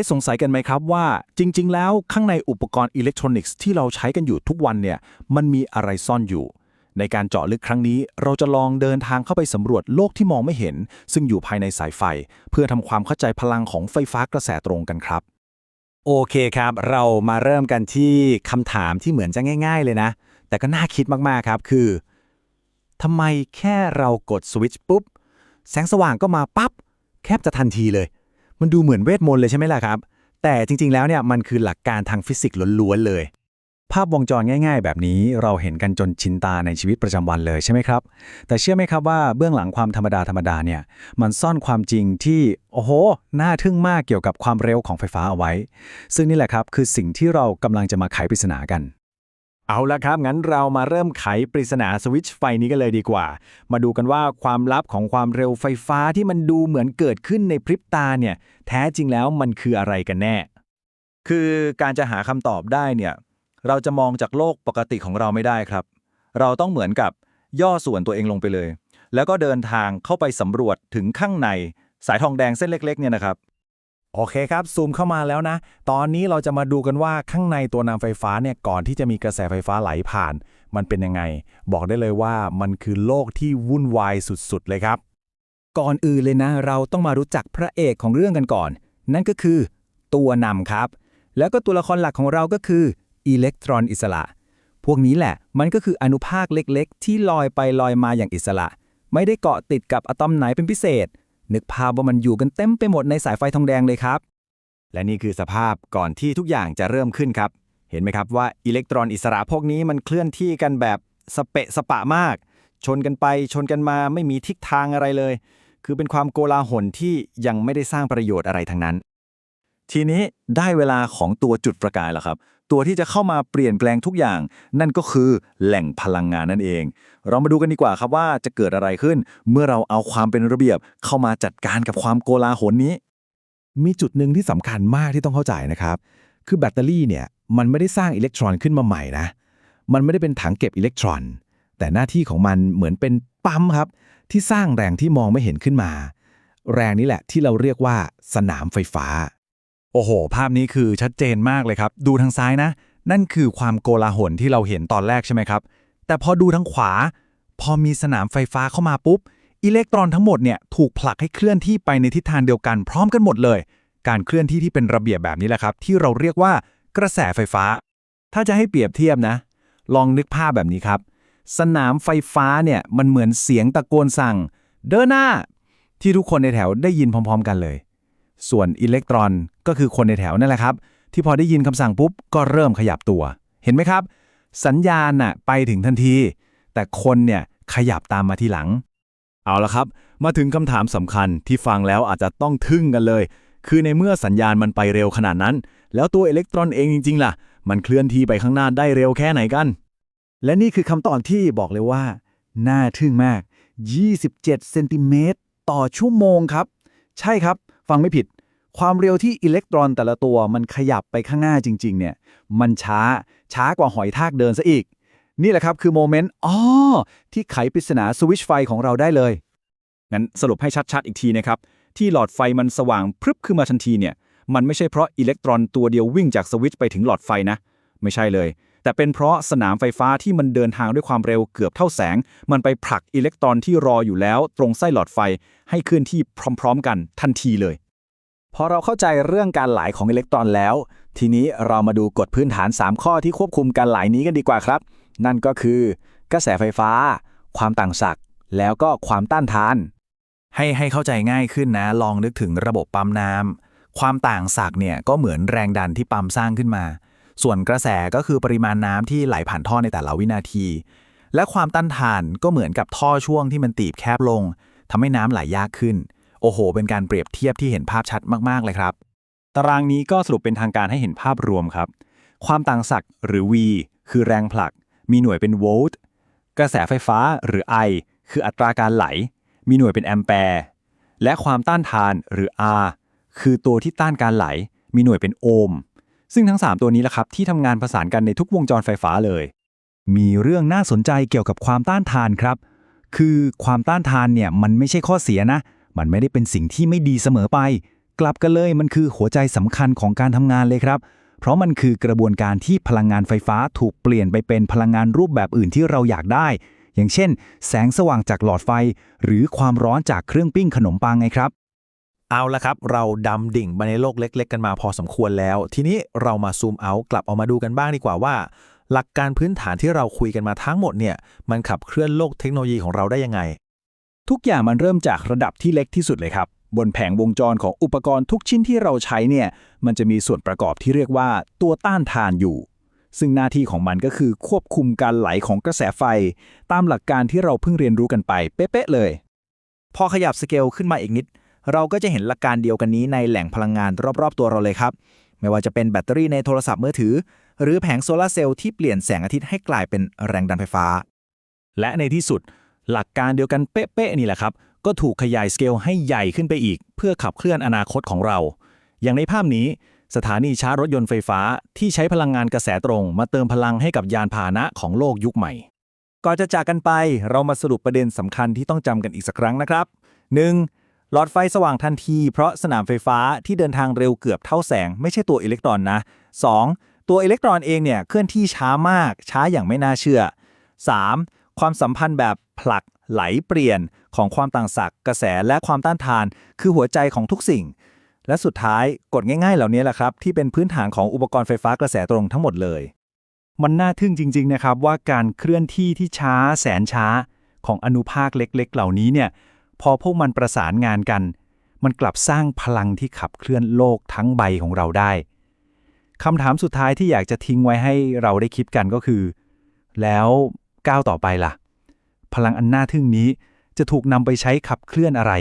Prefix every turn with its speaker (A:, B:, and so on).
A: ยสงสัยกันไหมครับว่า จริง ๆ แล้วข้างในอุปกรณ์อิเล็กทรอนิกส์ที่เราใช้กันอยู่ทุกวันเนี่ยมันมีอะไรซ่อนอยู่ ในการเจาะลึกครั้งนี้ เราจะลองเดินทางเข้าไปสำรวจโลกที่มองไม่เห็น ซึ่งอยู่ภายในสายไฟ เพื่อทำความเข้าใจพลังของไฟฟ้ากระแสตรงกันครับ
B: โอเคครับ เรามาเริ่มกันที่คำถามที่เหมือนจะง่าย ๆ เลยนะ แต่ก็น่าคิดมากๆครับคือทำไมแค่เรากดสวิตช์ปุ๊บแสงสว่างก็มาปั๊บแคบจะทันทีเลย มันดูเหมือนเวทมนต์เลยใช่ไหมล่ะครับ แต่จริงๆแล้วเนี่ยมันคือหลักการทางฟิสิกส์ล้วนๆเลย ภาพวงจรง่าย ๆ แบบนี้เราเห็นกันจนชินตาในชีวิตประจำวันเลยใช่ไหมครับ แต่เชื่อไหมครับว่าเบื้องหลังความธรรมดาธรรมดาเนี่ยมันซ่อนความจริงที่โอ้โหน่าทึ่งมากเกี่ยวกับความเร็วของไฟฟ้าเอาไว้ ซึ่งนี่แหละครับคือสิ่งที่เรากำลังจะมาไขปริศนากัน เอาละครับ งั้นเรามาเริ่มไขปริศนาสวิตช์ไฟนี้กันเลยดีกว่า มาดูกันว่าความลับของความเร็วไฟฟ้าที่มันดูเหมือนเกิดขึ้นในพริบตาเนี่ย แท้จริงแล้วมันคืออะไรกันแน่
A: คือการจะหาคำตอบได้เนี่ย เราจะมองจากโลกปกติของเราไม่ได้ครับ เราต้องเหมือนกับย่อส่วนตัวเองลงไปเลย แล้วก็เดินทางเข้าไปสำรวจถึงข้างในสายทองแดงเส้นเล็ก ๆ เนี่ยนะครับ
C: โอเคครับ ซูมเข้ามาแล้วนะ ตอนนี้เราจะมาดูกันว่าข้างในตัวนำไฟฟ้าเนี่ยก่อนที่จะมีกระแสไฟฟ้าไหลผ่าน มันเป็นยังไง บอกได้เลยว่ามันคือโลกที่วุ่นวายสุดๆเลยครับ
B: ก่อนอื่นเลยนะ เราต้องมารู้จักพระเอกของเรื่องกันก่อน นั่นก็คือ ตัวนำครับ แล้วก็ตัวละครหลักของเราก็คืออิเล็กตรอนอิสระ พวกนี้แหละ มันก็คืออนุภาคเล็กๆ ที่ลอยไปลอยมาอย่างอิสระ ไม่ได้เกาะติดกับอะตอมไหนเป็นพิเศษ นึกภาพว่ามันอยู่กันเต็มไปหมดในสายไฟทองแดงเลยครับ และนี่คือสภาพก่อนที่ทุกอย่างจะเริ่มขึ้นครับ เห็นไหมครับว่าอิเล็กตรอนอิสระพวกนี้มันเคลื่อนที่กันแบบสเปะสปะมาก ชนกันไปชนกันมาไม่มีทิศทางอะไรเลย คือเป็นความโกลาหลที่ยังไม่ได้สร้างประโยชน์อะไรทั้งนั้น
A: ทีนี้ได้เวลาของตัวจุดประกายแล้วครับ ตัวที่จะเข้ามาเปลี่ยนแปลงทุกอย่าง นั่นก็คือแหล่งพลังงานนั่นเอง เรามาดูกันดีกว่าครับว่าจะเกิดอะไรขึ้น เมื่อเราเอาความเป็นระเบียบเข้ามาจัดการกับความโกลาหลนี้
C: มีจุดหนึ่งที่สำคัญมากที่ต้องเข้าใจนะครับ คือแบตเตอรี่เนี่ยมันไม่ได้สร้างอิเล็กตรอนขึ้นมาใหม่นะ มันไม่ได้เป็นถังเก็บอิเล็กตรอน แต่หน้าที่ของมันเหมือนเป็นปั๊มครับ ที่สร้างแรงที่มองไม่เห็นขึ้นมา แรงนี้แหละที่เราเรียกว่าสนามไฟฟ้า
B: โอ้โห ภาพนี้คือชัดเจนมากเลยครับ ดูทางซ้ายนะ นั่นคือความโกลาหลที่เราเห็นตอนแรกใช่ไหมครับ แต่พอดูทางขวา พอมีสนามไฟฟ้าเข้ามาปุ๊บ อิเล็กตรอนทั้งหมดเนี่ยถูกผลักให้เคลื่อนที่ไปในทิศทางเดียวกันพร้อมกันหมดเลย การเคลื่อนที่ที่เป็นระเบียบแบบนี้แหละครับ ที่เราเรียกว่ากระแสไฟฟ้า ถ้าจะให้เปรียบเทียบนะ ลองนึกภาพแบบนี้ครับ สนามไฟฟ้าเนี่ยมันเหมือนเสียงตะโกนสั่ง เดินหน้า ที่ทุกคนในแถวได้ยินพร้อม ๆ กันเลย ส่วนอิเล็กตรอนก็คือคนในแถวนั่นแหละครับ ที่พอได้ยินคำสั่งปุ๊บก็เริ่มขยับตัว เห็นไหมครับ สัญญาณน่ะไปถึงทันที แต่คนเนี่ยขยับตามมาทีหลัง
A: เอาละครับ มาถึงคำถามสำคัญที่ฟังแล้วอาจจะต้องทึ่งกันเลย คือในเมื่อสัญญาณมันไปเร็วขนาดนั้น แล้วตัวอิเล็กตรอนเองจริง ๆ ล่ะ มันเคลื่อนที่ไปข้างหน้าได้เร็วแค่ไหนกัน
B: และนี่คือคำตอบที่บอกเลยว่า น่าทึ่งมาก 27 เซนติเมตรต่อชั่วโมงครับ ใช่ครับ ฟังไม่ผิด ความเร็วที่อิเล็กตรอนแต่ละตัวมันขยับไปข้างหน้าจริง ๆ เนี่ย มันช้าช้ากว่าหอยทากเดินซะอีก นี่แหละครับคือโมเมนต์อ๋อที่ไขปริศนาสวิชไฟของเราได้เลย
A: งั้นสรุปให้ชัดๆอีกทีนะครับ ที่หลอดไฟมันสว่างพรึบขึ้นมาทันทีเนี่ย มันไม่ใช่เพราะอิเล็กตรอนตัวเดียววิ่งจากสวิตช์ไปถึงหลอดไฟนะ ไม่ใช่เลย แต่เป็นเพราะสนามไฟฟ้าที่มันเดินทางด้วยความเร็วเกือบเท่าแสง มันไปผลักอิเล็กตรอนที่รออยู่แล้ว ตรงไส้หลอดไฟให้เคลื่อนที่พร้อม ๆ กันทันทีเลย
B: พอเราเข้าใจเรื่องการไหลของอิเล็กตรอนแล้ว ทีนี้เรามาดูกฎพื้นฐาน 3 ข้อที่ควบคุมการไหลนี้กันดีกว่าครับ นั่นก็คือ กระแสไฟฟ้า ความต่างศักย์แล้วก็ความต้านทาน
C: ให้ให้เข้าใจง่ายขึ้นนะ ลองนึกถึงระบบปั๊มน้ำความต่างศักย์เนี่ยก็เหมือนแรงดันที่ปั๊มสร้างขึ้นมา ส่วนกระแสก็คือปริมาณน้ำที่ไหลผ่านท่อในแต่ละวินาที และความต้านทานก็เหมือนกับท่อช่วงที่มันตีบแคบลงทำให้น้ำไหลยากขึ้น โอ้โห เป็นการเปรียบเทียบที่เห็นภาพชัดมากๆเลยครับ
A: ตารางนี้ก็สรุปเป็นทางการให้เห็นภาพรวมครับ ความต่างศักย์หรือ V คือแรงผลัก มีหน่วยเป็นโวลต์กระแสไฟฟ้าหรือ I คืออัตราการไหล มีหน่วยเป็นแอมแปร์และความต้านทานหรือ R คือตัวที่ต้านการไหล มีหน่วยเป็นโอห์ม ซึ่งทั้ง 3 ตัวนี้แหละครับที่ทำงานประสานกันในทุกวงจรไฟฟ้าเลย
C: มีเรื่องน่าสนใจเกี่ยวกับความต้านทานครับ คือความต้านทานเนี่ยมันไม่ใช่ข้อเสียนะ มันไม่ได้เป็นสิ่งที่ไม่ดีเสมอไป
A: กลับกันเลยมันคือหัวใจสำคัญของการทำงานเลยครับ เพราะมันคือกระบวนการที่พลังงานไฟฟ้าถูกเปลี่ยนไปเป็นพลังงานรูปแบบอื่นที่เราอยากได้ อย่างเช่น แสงสว่างจากหลอดไฟ หรือความร้อนจากเครื่องปิ้งขนมปังไงครับ
C: เอาละครับ เราดำดิ่งไปในโลกเล็ก ๆ กันมาพอสมควรแล้ว ทีนี้เรามาซูมเอากลับออกมาดูกันบ้างดีกว่าว่า หลักการพื้นฐานที่เราคุยกันมาทั้งหมดเนี่ยมันขับเคลื่อนโลกเทคโนโลยีของเราได้ยังไง
A: ทุกอย่างมันเริ่มจากระดับที่เล็กที่สุดเลยครับ บนแผงวงจรของอุปกรณ์ทุกชิ้นที่เราใช้เนี่ยมันจะมีส่วนประกอบที่เรียกว่าตัวต้านทานอยู่ ซึ่งหน้าที่ของมันก็คือควบคุมการไหลของกระแสไฟ ตามหลักการที่เราเพิ่งเรียนรู้กันไป เป๊ะๆเลย
C: พอขยับสเกลขึ้นมาอีกนิด เราก็จะเห็นหลักการเดียวกันนี้ในแหล่งพลังงานรอบๆ ตัวเราเลยครับ ไม่ว่าจะเป็นแบตเตอรี่ในโทรศัพท์มือถือ หรือแผงโซลาร์เซลล์ที่เปลี่ยนแสงอาทิตย์ให้กลายเป็นแรงดันไฟฟ้า
A: และในที่สุด หลักการเดียวกันเป๊ะๆนี่แหละครับ ก็ถูกขยายสเกลให้ใหญ่ขึ้นไปอีก เพื่อขับเคลื่อนอนาคตของเรา อย่างในภาพนี้สถานีชาร์จรถยนต์ไฟฟ้าที่ใช้พลังงานกระแสตรง มาเติมพลังให้กับยานพาหนะของโลกยุคใหม่ ก่อนจะจากกันไปเรามาสรุปประเด็นสำคัญที่ต้องจำกันอีกสักครั้งนะครับ 1. หลอดไฟสว่างทันทีเพราะสนามไฟฟ้าที่เดินทางเร็วเกือบเท่าแสง ไม่ใช่ตัวอิเล็กตรอนนะ 2. ตัวอิเล็กตรอนเองเนี่ยเคลื่อนที่ช้ามาก ช้าอย่างไม่น่าเชื่อ 3. ความสัมพันธ์แบบผลักไหลเปลี่ยนของความต่างศักย์กระแสและความต้านทาน คือหัวใจของทุกสิ่ง และสุดท้ายกฎง่ายๆ เหล่านี้แหละครับ ที่เป็นพื้นฐานของอุปกรณ์ไฟฟ้ากระแสตรงทั้งหมดเลย มันน่าทึ่งจริง ๆ นะครับว่าการเคลื่อนที่ที่ช้าแสนช้า ของอนุภาคเล็ก ๆ เหล่านี้เนี่ย พอพวกมันประสานงานกัน มันกลับสร้างพลังที่ขับเคลื่อนโลกทั้งใบของเราได้คำถามสุดท้ายที่อยากจะทิ้งไว้ให้เราได้คิดกันก็คือ แล้วก้าวต่อไปล่ะ พลังอันน่าทึ่งนี้จะถูกนำไปใช้ขับเคลื่อนอะไร